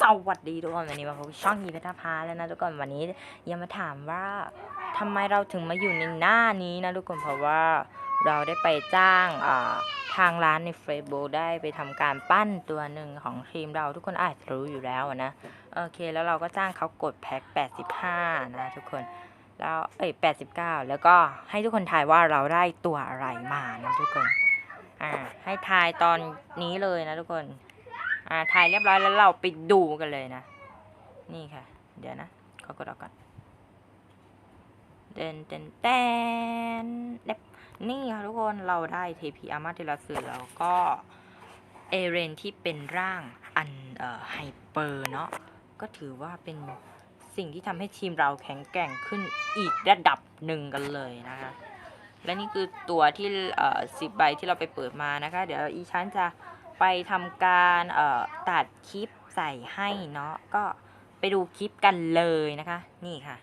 สวัสดีทุกคนวันนี้มาพบช่องยีพชรพาแล้วนะทุกคนวันนี้ยังมาถามว่าทำไมเราถึงมาอยู่ในหน้านี้นะทุกคนเพราะว่าเราได้ไปจ้างทางร้านใน Facebook ได้ไปทำการปั้นตัวหนึ่งของทีมเราทุกคนอาจจะรู้อยู่แล้วนะโอเค แล้วเราก็จ้างเขากดแพ็ค85 นะทุกคนแล้วเอ้ย89 แล้วก็ให้ทุกคนทายว่าเราได้ตัวอะไรมานะทุกคนอ่าให้ทายตอนนี้เลยนะทุกคน อ่าถ่ายเรียบร้อยแล้วเราไปดูกันเลยนะ นี่ค่ะ เดี๋ยวนะขอกดออกก่อนเต้นเต้นเต้นเล็บนี่ค่ะทุกคนเราได้เทพีอามาเทลาสือแล้วก็เอเรนที่เป็นร่างอันเอ่อไฮเปอร์เนาะก็ถือว่าเป็นสิ่งที่ทำให้ทีมเราแข็งแกร่งขึ้นอีกระดับหนึ่งกันเลยนะคะและนี่คือตัวที่เอ่อสิบใบที่เราไปเปิดมานะคะ เดี๋ยวอีชั้นจะ ไปทำการเอ่อตัดคลิปใส่ให้เนาะก็ไปดูคลิปกันเลยนะคะ นี่ค่ะ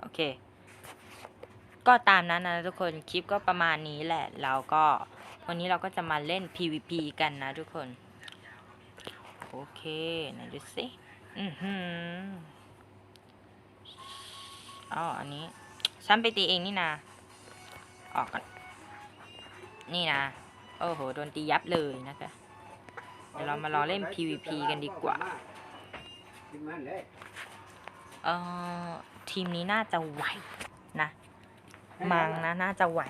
โอเค ก็ตามนั้นนะทุกคน คลิปก็ประมาณนี้แหละเราก็วันนี้เราก็จะมาเล่น PVP กันนะทุกคน โอเคไหนดูสิ อือหืออ๋ออันนี้ ฉันไปตีเองนี่นะออกก่อนนี่นะ โอ้โห โดนตียับเลยนะคะเดี๋ยวเรามาลองเล่น PVP กันดีกว่า เอ่อ ทีมนี้น่าจะไหวนะมังนะน่าจะไหว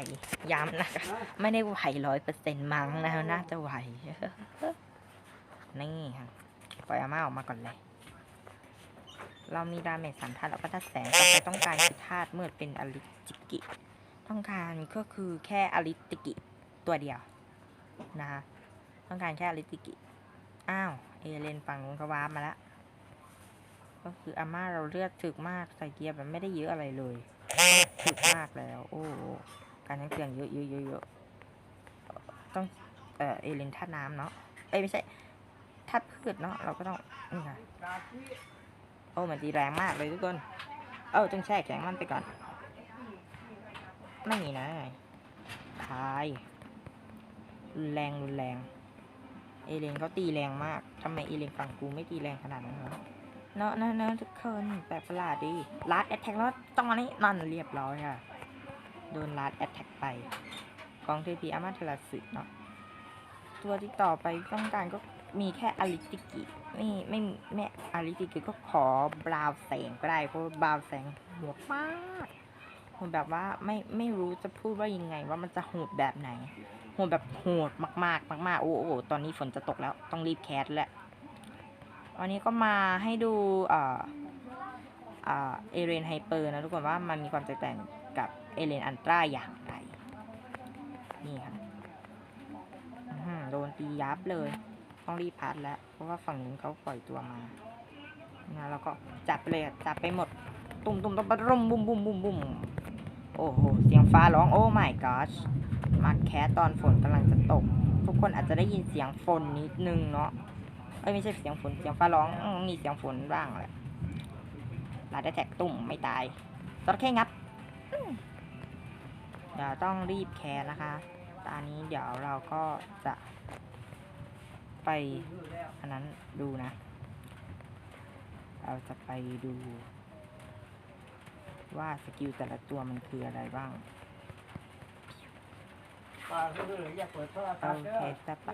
ย้ำนะคะไม่ได้ไหวร้อยเปอร์เซ็นต์มังนะน่าจะไหวนี่ค่ะปล่อยอาม่าออกมาก่อนเลย เรามีดาเมจสามธาตุแล้วก็ธาตุแสงต่อไปต้องการคือธาตุมืดเป็นอลิจิกิ ต้องการก็คือแค่อลิจิกิตัวเดียวนะคะต้องการแค่อลิจิกิ อ้าว เอเลนฝั่งนู้นเขาวาร์ปมาแล้ว ก็คืออาม่าเราเลือดถึกมากใส่เกียร์แบบไม่ได้เยอะอะไรเลยถึกมากแล้ว โอ้การใช้เสียงเยอะเยอะเยอะเยอะต้องเอ่อเอเลนธาน้ำเนาะเอ้ไม่ใช่ธาพืชเนาะเราก็ต้องนี่ค่ะโอ้มันตีแรงมากเลยทุกคน เออต้องแช่แข็งมันไปก่อนไม่มีนะทายรุนแรงรุนแรง เอเลนเขาตีแรงมากทำไมเอเลนฝั่งกูไม่ตีแรงขนาดนั้นวะ เนอะเนอะเนอะทุกคนแปลกประหลาดดีลัดแอตแทกแล้วตอนนี้นั่นเรียบร้อยค่ะ โดนลัดแอตแทกไป กองเทพีอามาเทลาสึเนาะ ตัวที่ต่อไปต้องการก็มีแค่อลิติกิไม่ไม่ไม่อลิติกิก็ขอบราวแสงก็ได้เพราะบราวแสงโหดมากโหดแบบว่าไม่ไม่รู้จะพูดว่ายังไง ว่ามันจะโหดแบบไหนโหดแบบโหดมาก ๆ มาก ๆ โอ้โหตอนนี้ฝนจะตกแล้วต้องรีบแคสแล้ว วันนี้ก็มาให้ดูเอ่อเอเรนไฮเปอร์นะทุกคนว่ามันมีความแตกต่างกับเอเรนอันตราอย่างไร นี่ค่ะโดนตียับเลย ต้องรีบพัดแล้ว เพราะว่าฝั่งนู้นเขาปล่อยตัวมานะแล้วก็จับเลยจับไปหมด ตุ่มตุ่มตุ่มตุ่มบุ้มบุ้มบุ้มบุ้มโอ้โห เสียงฟ้าร้อง โอ้ my gosh มาแคสตอนฝนกำลังจะตก ทุกคนอาจจะได้ยินเสียงฝนนิดนึงเนาะ เอ้ยไม่ใช่เสียงฝนเสียงฟ้าร้องอืมมีเสียงฝนบ้างแหละลาได้แท็กตุ่มไม่ตายจระเข้งับอืมเดี๋ยวต้องรีบแคร์นะคะตอนนี้เดี๋ยวเราก็จะ ไปอันนั้นดูนะ เราจะไปดู ว่าสกิลแต่ละตัวมันคืออะไรบ้างปาเขาเลยอย่าเปิดโทรศัพท์เด้อโอเคแต่ปะ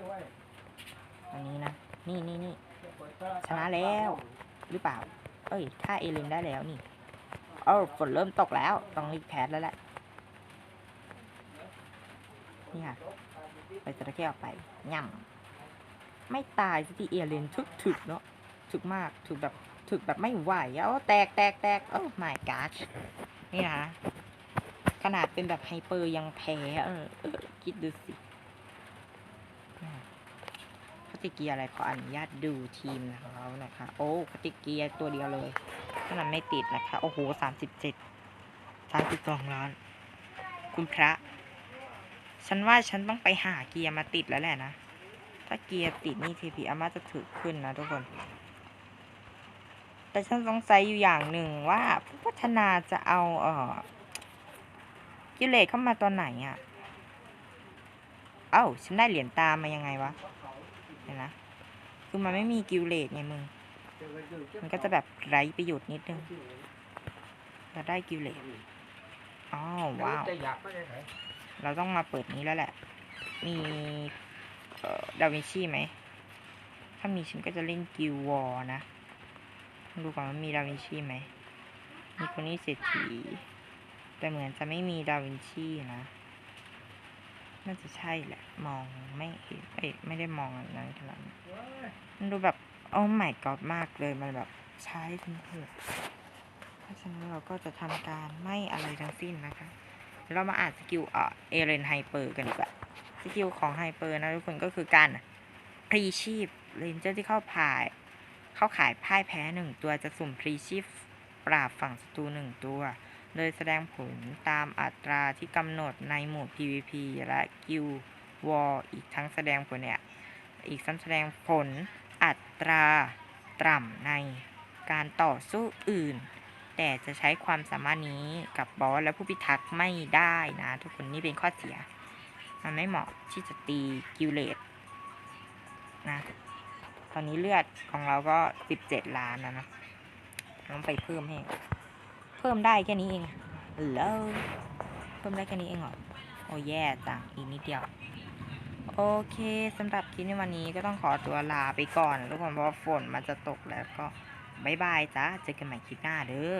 อันนี้นะ นี่นี่นี่ชนะแล้ว หรือเปล่า เอ้ยฆ่าเอเลนได้แล้วนี่ เออฝนเริ่มตกแล้ว ต้องรีบแคสแล้วแหละ นี่ค่ะ ไปจระเข้ออกไปย่ำไม่ตายสักทีเอเลนทึกถึกเนาะถึกมากถึกแบบถึกแบบไม่ไหวอะโอ้แตกแตกแตกโอ้ my god นี่นะขนาดเป็นแบบไฮเปอร์ยังแพ้เออคิดดูสิอืมค ติเกียอะไรขออนุญาตดูทีมของเขานะคะ โอ้คติเกียตัวเดียวเลยขนาดไม่ติดนะคะ โอ้โหสามสิบเจ็ดสามสิบสองล้าน คุณพระ ฉันว่าฉันต้องไปหาเกียร์มาติดแล้วแหละนะ ถ้าเกียร์ติดนี่ทีพีอามาจะถือขึ้นนะทุกคน แต่ฉันสงสัยอยู่อย่างหนึ่งว่าผู้พัฒนาจะเอาเออกิเลสเข้ามาตอนไหนอะ่ะ เอ้า ฉันได้เหรียญตามมายังไงวะ เดี๋ยวนะคือมันไม่มีกิเลสไงมึง มันก็จะแบบไร้ประโยชน์นิดนึงเราได้กิเลสอ๋อว้าวจะอยากไม่ได้ไหนเราต้องมาเปิดนี้แล้วแหละ มีเอ่อดาวินชีไหม ถ้ามีฉันก็จะเล่นกิววอร์นะ ดูก่อนว่ามีดาวินชีไหม มีคนนี้เศรษฐีแต่เหมือนจะไม่มีดาวินชีนะ น่าจะใช่แหละ มองไม่เห็นเอ้ไม่ได้มองอันนั้นขนาดนั้นมันดูแบบโอ้ my god มากเลยมันแบบใช้ทั้งหมดเพราะฉะนั้นเราก็จะทำการไม่อะไรทั้งสิ้นนะคะเดี๋ยวเรามาอ่านสกิลเอเอเรนไฮเปอร์กันดีกว่าสกิลของไฮเปอร์นะทุกคนก็คือการพรีชีพเรนเจอร์ที่เข้าพายเข้าขายพ่ายแพ้หนึ่งตัวจะสุ่มพรีชีพปราบฝั่งศัตรูหนึ่งตัว โดยแสดงผลตามอัตราที่กำหนดในหมวด PVP และกิลวอลอีกทั้งแสดงผลเนี่ยอีกทั้งแสดงผลอัตราต่ำในการต่อสู้อื่น แต่จะใช้ความสามารถนี้กับบอสและผู้พิทักษ์ไม่ได้นะ ทุกคนนี่เป็นข้อเสีย มันไม่เหมาะที่จะตีกิลเลตนะตอนนี้เลือดของเราก็สิบเจ็ดล้านแล้วนะ ต้องไปเพิ่มให้ พิ่มได้แค่นี้เองแล้วเพิ่มได้แค่นี้เองเหรอ โอ้แย่จังอีกนิดเดียว โอเคสำหรับคลิปในวันนี้ก็ต้องขอตัวลาไปก่อนทุกคนเพราะฝนมันจะตกแล้วก็บายบายจ้าเจอกันใหม่คลิปหน้าเด้อ